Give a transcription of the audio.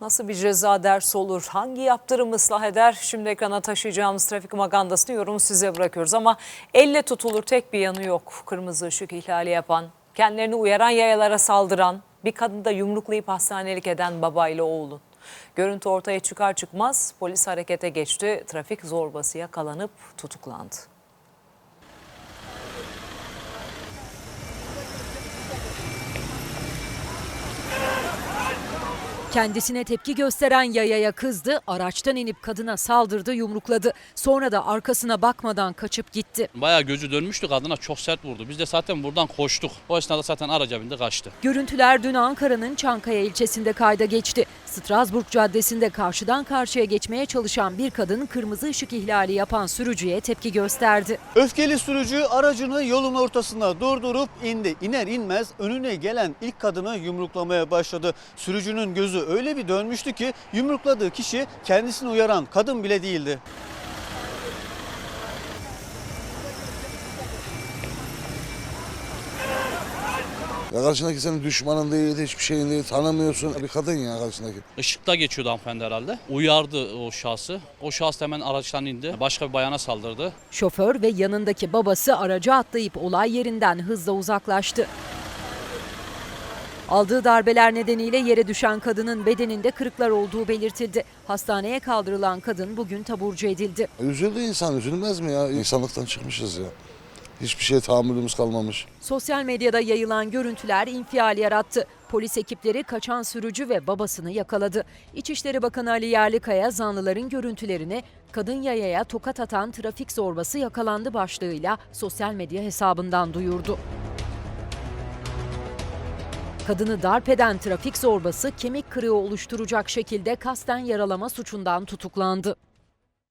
Nasıl bir ceza dersi olur? Hangi yaptırım ıslah eder? Şimdi ekrana taşıyacağımız trafik magandasını yorumu size bırakıyoruz ama elle tutulur tek bir yanı yok. Kırmızı ışık ihlali yapan, kendilerini uyaran yayalara saldıran, bir kadını da yumruklayıp hastanelik eden babayla oğlun. Görüntü ortaya çıkar çıkmaz polis harekete geçti. Trafik zorbası yakalanıp tutuklandı. Kendisine tepki gösteren yayaya kızdı, araçtan inip kadına saldırdı, yumrukladı. Sonra da arkasına bakmadan kaçıp gitti. Bayağı gözü dönmüştü kadına çok sert vurdu. Biz de zaten buradan koştuk. O esnada zaten araca bindi kaçtı. Görüntüler dün Ankara'nın Çankaya ilçesinde kayda geçti. Strasburg Caddesi'nde karşıdan karşıya geçmeye çalışan bir kadın kırmızı ışık ihlali yapan sürücüye tepki gösterdi. Öfkeli sürücü aracını yolun ortasında durdurup indi. İner inmez önüne gelen ilk kadını yumruklamaya başladı. Sürücünün gözü öyle bir dönmüştü ki yumrukladığı kişi kendisini uyaran kadın bile değildi. Ya karşındaki senin düşmanın değil, hiçbir şeyin değil, tanımıyorsun. Bir kadın ya karşındaki. Işıkta geçiyordu hanımefendi herhalde. Uyardı o şahsı. O şahıs hemen araçtan indi. Başka bir bayana saldırdı. Şoför ve yanındaki babası araca atlayıp olay yerinden hızla uzaklaştı. Aldığı darbeler nedeniyle yere düşen kadının bedeninde kırıklar olduğu belirtildi. Hastaneye kaldırılan kadın bugün taburcu edildi. Üzüldü insan, üzülmez mi ya? İnsanlıktan çıkmışız ya. Hiçbir şeye tahammülümüz kalmamış. Sosyal medyada yayılan görüntüler infial yarattı. Polis ekipleri kaçan sürücü ve babasını yakaladı. İçişleri Bakanı Ali Yerlikaya zanlıların görüntülerini kadın yayaya tokat atan trafik zorbası yakalandı başlığıyla sosyal medya hesabından duyurdu. Kadını darp eden trafik zorbası kemik kırığı oluşturacak şekilde kasten yaralama suçundan tutuklandı.